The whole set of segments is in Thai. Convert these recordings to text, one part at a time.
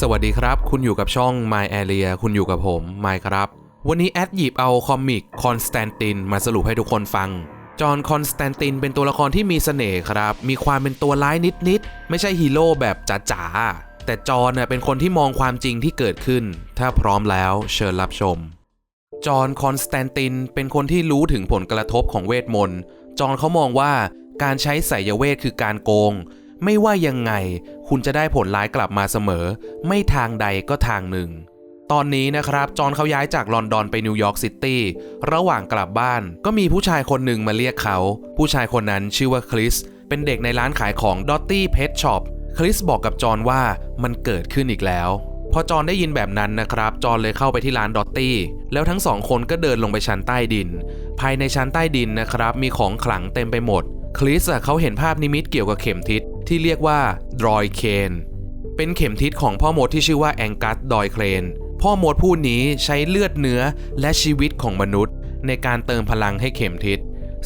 สวัสดีครับ คุณอยู่กับช่อง My Area คุณอยู่กับผม My ครับ วันนี้แอดหยิบเอาคอมิกคอนสแตนตินมาสรุปให้ทุกคนฟัง จอห์นคอนสแตนตินเป็นตัวละครที่มีเสน่ห์ครับ มีความเป็นตัวร้ายนิดๆ ไม่ใช่ฮีโร่แบบจ๋าๆ แต่จอห์นน่ะเป็นคนที่มองความจริงที่เกิดขึ้น ถ้าพร้อมแล้วเชิญรับชม จอห์นคอนสแตนตินเป็นคนที่รู้ถึงผลกระทบของเวทมนต์ จอห์นเขามองว่าการใช้ไสยเวทคือการโกง ไม่ว่ายังไง คุณจะได้ผลร้ายกลับมาเสมอ ไม่ทางใดก็ทางหนึ่ง ตอนนี้นะครับ จอห์นเขาย้ายจากลอนดอนไปนิวยอร์กซิตี้ ระหว่างกลับบ้านก็มีผู้ชายคนหนึ่งมาเรียกเขา ผู้ชายคนนั้นชื่อว่าคริส เป็นเด็กในร้านขายของดอตตี้เพ t ช็อป คริสบอกกับจอห์นว่ามันเกิดขึ้นอีกแล้วพอจอห์นได้ยินแบบนั้นนะครับ จอห์นเลยเข้าไปที่ร้านดอตตี้ แล้วทั้งสองคนก็เดินลงไปชั้นใต้ดิน ภายในชั้นใต้ดินนะครับ มีของขลังเต็มไปหมด คริสอะเขาเห็นภาพนิมิตเกี่ยวกับเข็มทิศ ที่เรียกว่าดรอยเคนเป็นเข็มทิศของพ่อมดที่ชื่อว่าแองกัสดอยเคลนพ่อมดผู้นี้ใช้เลือดเนื้อและชีวิตของมนุษย์ ในการเติมพลังให้เข็มทิศ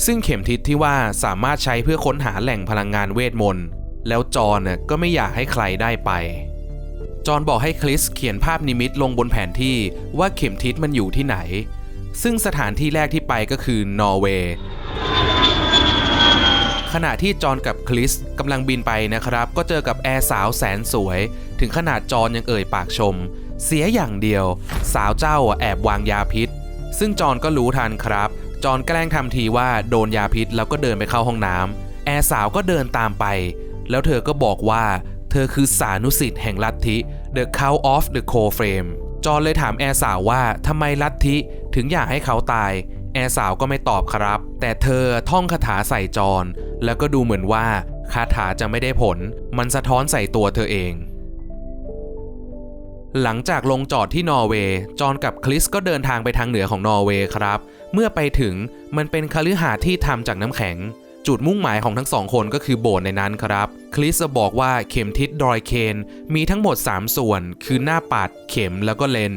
ซึ่งเข็มทิศที่ว่าสามารถใช้เพื่อค้นหาแหล่งพลังงานเวทมนต์ แล้วจอห์นก็ไม่อยากให้ใครได้ไป จอห์นบอกให้คริสเขียนภาพนิมิตลงบนแผนที่ว่าเข็มทิศมันอยู่ที่ไหน ซึ่งสถานที่แรกที่ไปก็คือนอร์เวย์ ขณะที่จอห์นกับคริสกำลังบินไปนะครับ ก็เจอกับแอร์สาวแสนสวย ถึงขนาดจอห์นยังเอ่ยปากชม เสียอย่างเดียว สาวเจ้าแอบวางยาพิษ ซึ่งจอห์นก็รู้ทันครับ จอห์นแกล้งทำทีว่าโดนยาพิษแล้วก็เดินไปเข้าห้องน้ำแอร์สาวก็เดินตามไป แล้วเธอก็บอกว่า เธอคือสานุสิทธิ์แห่งลัทธิ The Count of the Cold Frame จอห์นเลยถามแอร์สาวว่าทำไมลัทธิถึงอยากให้เขาตายแอร์สาวก็ไม่ตอบครับ แต่เธอท่องคาถาใส่จอห์น แล้วก็ดูเหมือนว่าคาถาจะไม่ได้ผล มันสะท้อนใส่ตัวเธอเอง หลังจากลงจอดที่นอร์เวย์ จอห์นกับคริสก็เดินทางไปทางเหนือของนอร์เวย์ครับ เมื่อไปถึงมันเป็นคฤหาสน์ที่ทำจากน้ำแข็ง จุดมุ่งหมายของทั้งสองคนก็คือโบสถ์ในนั้นครับ คริสบอกว่าเข็มทิศดอยเคนมีทั้งหมด 3 ส่วน คือหน้าปัด เข็มแล้วก็เลน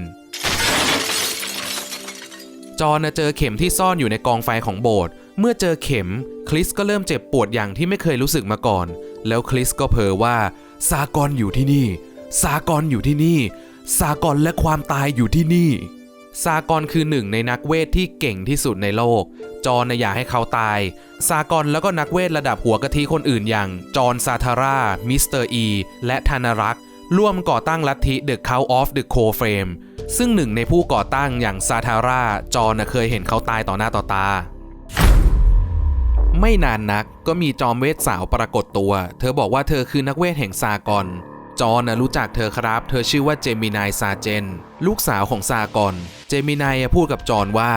จอห์นเจอเข็มที่ซ่อนอยู่ในกองไฟของโบสถ์ เมื่อเจอเข็มคริสก็เริ่มเจ็บปวดอย่างที่ไม่เคยรู้สึกมาก่อน แล้วคริสก็เผยว่าซากอนอยู่ที่นี่ ซากอนอยู่ที่นี่ ซากอนและความตายอยู่ที่นี่ ซากอนคือหนึ่งในนักเวทที่เก่งที่สุดในโลก จอนอยากให้เขาตาย ซากอนแล้วก็นักเวทระดับหัวกะทิคนอื่นอย่าง จอห์นซาทาร่า มิสเตอร์อี และธนารักษ์ร่วมก่อตั้งลัทธิ The Count of the c o Frame ซึ่งหนึ่งในผู้ก่อตั้งอย่างซาทาร่า จอห์นเคยเห็นเขาตายต่อหน้าต่อตา ไม่นานนักก็มีจอมเวทสาวปรากฏตัว เธอบอกว่าเธอคือนักเวทแห่งซากอน จอห์นะรู้จักเธอครับ เธอชื่อว่าเจมินายซาเจน ลูกสาวของซากอน เจมินายพูดกับจอห์นว่า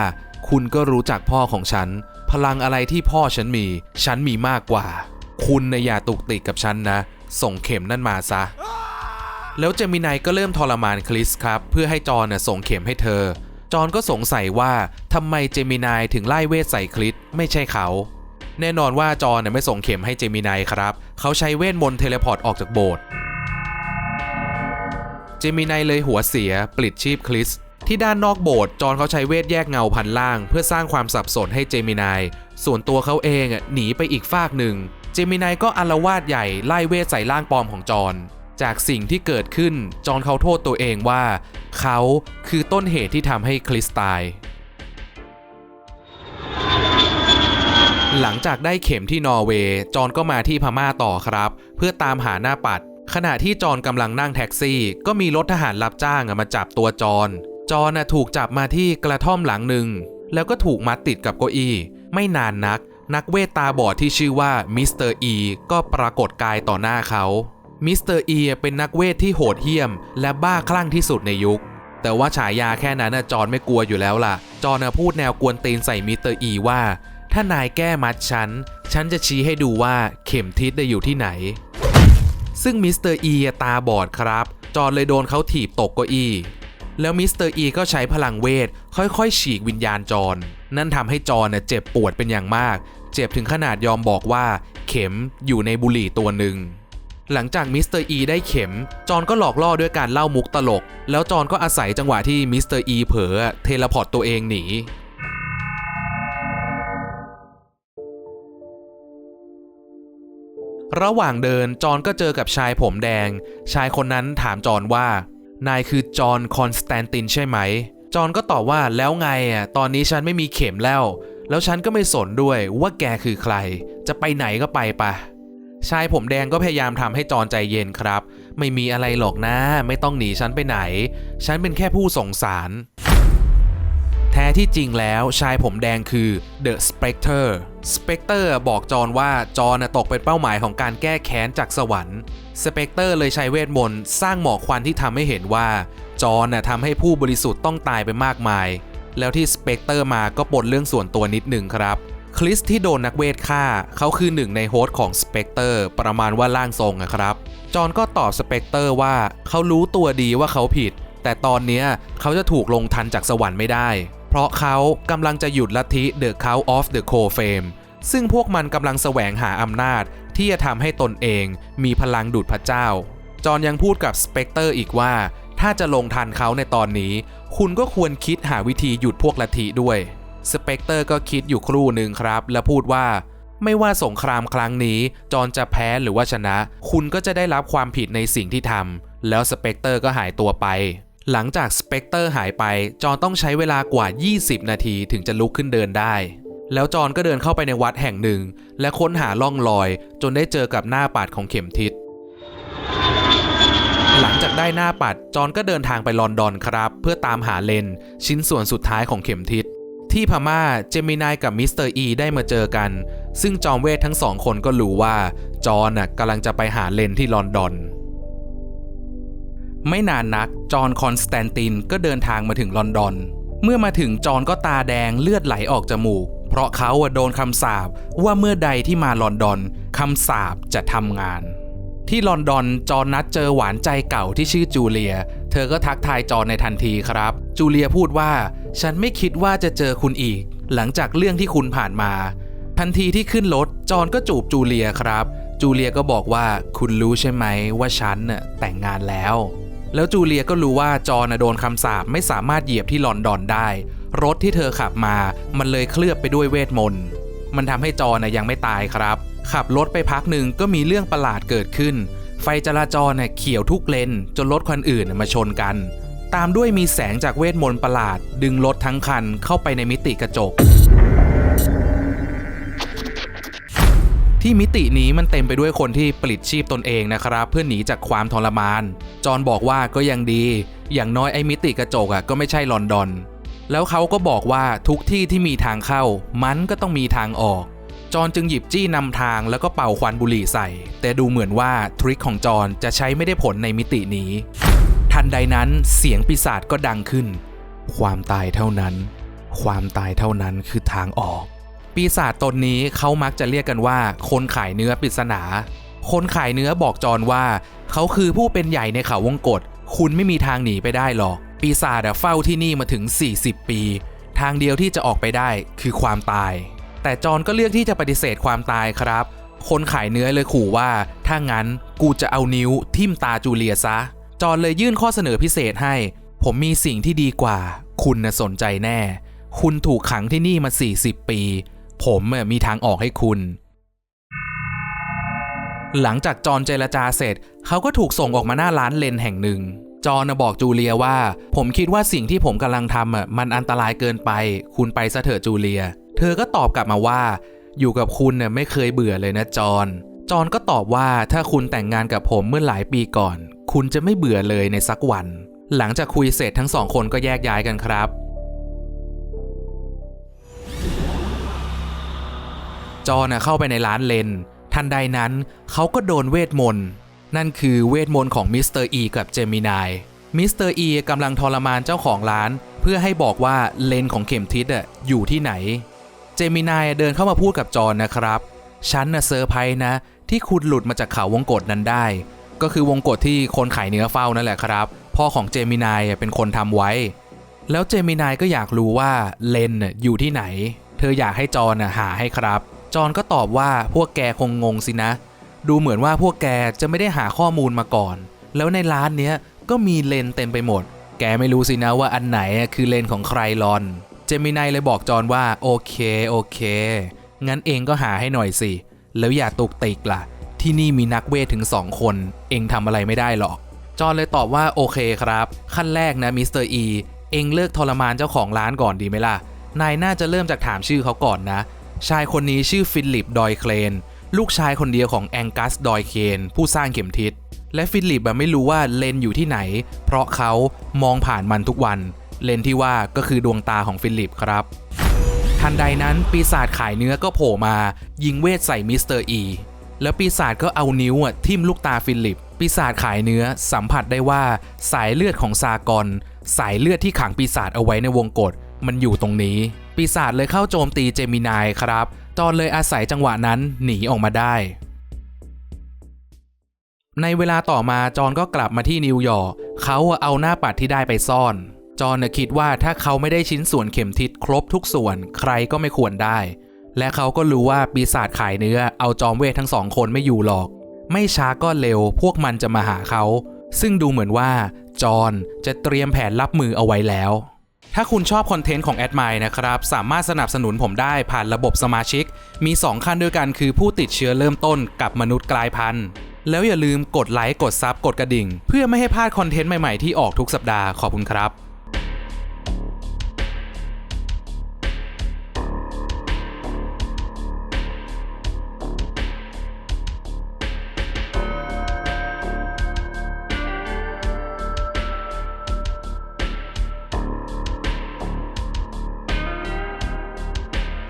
คุณก็รู้จักพ่อของฉัน พลังอะไรที่พ่อฉันมี ฉันมีมากกว่า คุณนะอย่าตุกติกกับฉันนะ ส่งเข็มนั่นมาซะ แล้วเจมินายก็เริ่มทรมานคริสครับ เพื่อให้จอห์นนะส่งเข็มให้เธอจอห์นก็สงสัยว่าทำไมเจมินายถึงไล่เวทใส่คริสไม่ใช่เขา แน่นอนว่าจอห์นน่ะไม่ส่งเข็มให้เจมินายครับ เขาใช้เวทมนต์เทเลพอร์ตออกจากโบสถ์เจมินายเลยหัวเสียปลิดชีพคริสที่ด้านนอกโบสถ์จอนเขาใช้เวทแยกเงาพันล่าง เพื่อสร้างความสับสนให้เจมินาย ส่วนตัวเขาเองอะหนีไปอีกฟากหนึ่ง เจมินายก็อาละวาดใหญ่ไล่เวทใส่ร่างปลอมของจอนจากสิ่งที่เกิดขึ้นจอนเขาโทษตัวเองว่า เขาคือต้นเหตุที่ทำให้คริสตาย หลังจากได้เข็มที่นอร์เวย์ จอนก็มาที่พม่าต่อครับ เพื่อตามหาหน้าปัด ขณะที่จอนกำลังนั่งแท็กซี่ ก็มีรถทหารรับจ้างมาจับตัวจอน จอนถูกจับมาที่กระท่อมหลังหนึ่ง แล้วก็ถูกมัดติดกับเก้าอี้ ไม่นานนัก นักเวทตาบอดที่ชื่อว่ามิสเตอร์อีก็ปรากฏกายต่อหน้าเขา มิสเตอร์อีเป็นนักเวทที่โหดเหี้ยม และบ้าคลั่งที่สุดในยุค แต่ว่าฉายาแค่นั้นจอนไม่กลัวอยู่แล้วล่ะ จอนพูดแนวกวนตีนใส่มิสเตอร์อีว่า ถ้านายแก้มัดฉัน ฉันจะชี้ให้ดูว่าเข็มทิศได้อยู่ที่ไหน ซึ่งมิสเตอร์อีตาบอดครับ จอห์นเลยโดนเขาถีบตกเก้าอี้ แล้วมิสเตอร์อีก็ใช้พลังเวท ค่อยๆ ฉีกวิญญาณจอห์นนั่นทำให้จอห์นน่ะเจ็บปวดเป็นอย่างมาก เจ็บถึงขนาดยอมบอกว่า เข็มอยู่ในบุหรี่ตัวหนึ่งหลังจากมิสเตอร์อีได้เข็ม จอนก็หลอกล่อด้วยการเล่ามุกตลก แล้วจอนก็อาศัยจังหวะที่มิสเตอร์อีเผลอเทเลพอร์ตตัวเองหนี ระหว่างเดินจอนก็เจอกับชายผมแดง ชายคนนั้นถามจอนว่า นายคือจอห์นคอนสแตนตินใช่ไหม จอนก็ตอบว่าแล้วไงอะตอนนี้ฉันไม่มีเข็มแล้ว แล้วฉันก็ไม่สนด้วยว่าแกคือใคร จะไปไหนก็ไปปะชายผมแดงก็พยายามทำให้จอนใจเย็นครับ ไม่มีอะไรหรอกนะ ไม่ต้องหนีฉันไปไหน ฉันเป็นแค่ผู้สงสาร ท้ที่จริงแล้วชายผมแดงคือ The Spectre Spectre บอกจอนว่าจอนตกเป็นเป้าหมายของการแก้แค้นจากสวรรค์ Spectre เลยใช้เวทมนต์สร้างหมอกควันที่ทำให้เห็นว่าจอนทำให้ผู้บริสุทธิ์ต้องตายไปมากมาย แล้วที่ Spectre มาก็ปนเรื่องส่วนตัวนิดหนึ่งครับคริสที่โดนนักเวทฆ่าเขาคือหนึ่งในโฮสต์ของ Spectre ประมาณว่าร่างทรงอะครับ จอนก็ตอบ Spectre ว่าเขารู้ตัวดีว่าเขาผิด แต่ตอนนี้เขาจะถูกลงทันจากสวรรค์ไม่ได้ เพราะเขากำลังจะหยุดลัทธิ The Cult of the c o f a m e ซึ่งพวกมันกำลังแสวงหาอำนาจที่จะทำให้ตนเองมีพลังดุจพระเจ้า จอนยังพูดกับสเปกเตอร์อีกว่า ถ้าจะลงทันเขาในตอนนี้ คุณก็ควรคิดหาวิธีหยุดพวกลัทธิด้วยสเปกเตอร์ก็คิดอยู่ครู่หนึ่งครับ และพูดว่า ไม่ว่าสงครามครั้งนี้จอนจะแพ้หรือว่าชนะ คุณก็จะได้รับความผิดในสิ่งที่ทำแล้วสเปกเตอร์ก็หายตัวไป หลังจากสเปกเตอร์หายไป จอนต้องใช้เวลากว่า 20 นาทีถึงจะลุกขึ้นเดินได้ แล้วจอนก็เดินเข้าไปในวัดแห่งหนึ่ง และค้นหาล่องรอย จนได้เจอกับหน้าปัดของเข็มทิศ หลังจากได้หน้าปัด จอนก็เดินทางไปลอนดอนครับ เพื่อตามหาเลน ชิ้นส่วนสุดท้ายของเข็มทิศ ที่พม่าเจมินายกับมิสเตอร์อีได้มาเจอกัน ซึ่งจอมเวททั้งสองคนก็รู้ว่าจอนน่ะกำลังจะไปหาเลนที่ลอนดอน ไม่นานนัก จอห์นคอนสแตนตินก็เดินทางมาถึงลอนดอน เมื่อมาถึงจอห์นก็ตาแดงเลือดไหลออกจมูก เพราะเขาโดนคำสาปว่าเมื่อใดที่มาลอนดอนคำสาปจะทำงาน ที่ลอนดอนจอห์นนัดเจอหวานใจเก่าที่ชื่อจูเลีย เธอก็ทักทายจอห์นในทันทีครับ จูเลียพูดว่า ฉันไม่คิดว่าจะเจอคุณอีก หลังจากเรื่องที่คุณผ่านมา ทันทีที่ขึ้นรถจอห์นก็จูบจูเลียครับจูเลียก็บอกว่าคุณรู้ใช่ไหมว่าฉันน่ะแต่งงานแล้ว แล้วจูเลียก็รู้ว่าจอห์นะโดนคำสาปไม่สามารถเหยียบที่ลอนดอนได้ รถที่เธอขับมา มันเลยเคลือบไปด้วยเวทมนต์ มันทำให้จอห์นะยังไม่ตายครับ ขับรถไปพักหนึ่งก็มีเรื่องประหลาดเกิดขึ้น ไฟจราจรน่ะเขียวทุกเลน จนรถคันอื่นมาชนกัน ตามด้วยมีแสงจากเวทมนต์ประหลาด ดึงรถทั้งคันเข้าไปในมิติกระจก ที่มิตินี้มันเต็มไปด้วยคนที่ปลิดชีพตนเองนะครับ เพื่อหนีจากความทรมาน จอนบอกว่าก็ยังดี อย่างน้อยไอ้มิติกระจกอะก็ไม่ใช่ลอนดอน แล้วเขาก็บอกว่าทุกที่ที่มีทางเข้า มันก็ต้องมีทางออก จอนจึงหยิบจี้นำทางแล้วก็เป่าควันบุหรี่ใส่ แต่ดูเหมือนว่าทริคของจอนจะใช้ไม่ได้ผลในมิตินี้ ทันใดนั้นเสียงปีศาจก็ดังขึ้น ความตายเท่านั้น ความตายเท่านั้นคือทางออก ปีศาจตนนี้เขามักจะเรียกกันว่า คนขายเนื้อปริศนา คนขายเนื้อบอกจอนว่า เขาคือผู้เป็นใหญ่ในเขาวงกฏคุณไม่มีทางหนีไปได้หรอก ปีศาจเฝ้าที่นี่มาถึง 40 ปี ทางเดียวที่จะออกไปได้คือความตาย แต่จอนก็เลือกที่จะปฏิเสธความตายครับ คนขายเนื้อเลยขู่ว่า ถ้างั้นกูจะเอานิ้วทิ่มตาจูเลียซะ จอนเลยยื่นข้อเสนอพิเศษให้ ผมมีสิ่งที่ดีกว่า คุณน่ะสนใจแน่ คุณถูกขังที่นี่มา 40 ปี ผมมีทางออกให้คุณ หลังจากจอนเจรจาเสร็จ เขาก็ถูกส่งออกมาหน้าร้านเลนแห่งหนึ่ง จอนน่ะบอกจูเลียว่า ผมคิดว่าสิ่งที่ผมกำลังทำมันอันตรายเกินไป คุณไปซะเถอะจูเลีย เธอก็ตอบกลับมาว่า อยู่กับคุณน่ะไม่เคยเบื่อเลยนะจอนจอนก็ตอบว่าถ้าคุณแต่งงานกับผมเมื่อหลายปีก่อน คุณจะไม่เบื่อเลยในสักวัน หลังจากคุยเสร็จทั้งสองคนก็แยกย้ายกันครับ จอห์นะเข้าไปในร้านเลน ทันใดนั้นเขาก็โดนเวทมนต์ นั่นคือเวทมนต์ของมิสเตอร์อีกับเจมินาย มิสเตอร์อีกำลังทรมานเจ้าของร้าน เพื่อให้บอกว่าเลนของเข็มทิศอะอยู่ที่ไหน เจมินายเดินเข้ามาพูดกับจอห์นนะครับ ฉันนะเซอร์ไพรส์นะ ที่คุณหลุดมาจากเขาวงกฏนั้นได้ ก็คือวงกฏที่คนขายเนื้อเฝ้านั่นแหละครับ พ่อของเจมินายเป็นคนทำไว้ แล้วเจมินายก็อยากรู้ว่าเลนอยู่ที่ไหน เธออยากให้จอห์นน่ะหาให้ครับ จอนก็ตอบว่าพวกแกคงงงสินะ ดูเหมือนว่าพวกแกจะไม่ได้หาข้อมูลมาก่อน แล้วในร้านเนี้ยก็มีเลนเต็มไปหมด แกไม่รู้สินะว่าอันไหนคือเลนของใครลอน เจมินายเลยบอกจอนว่าโอเคโอเคงั้นเองก็หาให้หน่อยสิ แล้วอย่าตกติกล่ะ ที่นี่มีนักเวทถึง2คน เองทำอะไรไม่ได้หรอก จอนเลยตอบว่าโอเคครับ ขั้นแรกนะมิสเตอร์อีเองเลิกทรมานเจ้าของร้านก่อนดีไหมล่ะ นายน่าจะเริ่มจากถามชื่อเขาก่อนนะ ชายคนนี้ชื่อฟิลิปดอยเคลน ลูกชายคนเดียวของแองกัสดอยเคนผู้สร้างเข็มทิศ และฟิลิปแบบไม่รู้ว่าเลนอยู่ที่ไหน เพราะเขามองผ่านมันทุกวัน เลนที่ว่าก็คือดวงตาของฟิลิปครับ ทันใดนั้นปีศาจขายเนื้อก็โผล่มา ยิงเวทใส่มิสเตอร์อีแล้วปีศาจก็เอานิ้วทิ่มลูกตาฟิลิป ปีศาจขายเนื้อสัมผัสได้ว่าสายเลือดของซากอน สายเลือดที่ขังปีศาจเอาไว้ในวงกฏมันอยู่ตรงนี้ ปีศาจเลยเข้าโจมตีเจมินายครับจอนเลยอาศัยจังหวะนั้นหนีออกมาได้ ในเวลาต่อมาจอห์นก็กลับมาที่นิวยอร์กเขาเอาหน้าปัดที่ได้ไปซ่อน จอห์นคิดว่าถ้าเขาไม่ได้ชิ้นส่วนเข็มทิศครบทุกส่วน ใครก็ไม่ควรได้ และเขาก็รู้ว่าปีศาจขายเนื้อเอาจอมเวททั้งสองคนไม่อยู่หรอก ไม่ช้าก็เร็วพวกมันจะมาหาเขา ซึ่งดูเหมือนว่าจอห์นจะเตรียมแผนรับมือเอาไว้แล้ว ถ้าคุณชอบคอนเทนต์ของแอดม e นะครับ สามารถสนับสนุนผมได้ผ่านระบบสมาชิก มี 2 ขั้นด้วยกันคือผู้ติดเชื้อเริ่มต้นกับมนุษย์กลายพันธุ์ แล้วอย่าลืมกดไลค์กดซับกดกระดิ่ง เพื่อไม่ให้พลาดคอนเทนต์ใหม่ๆที่ออกทุกสัปดาห์ขอบคุณครับ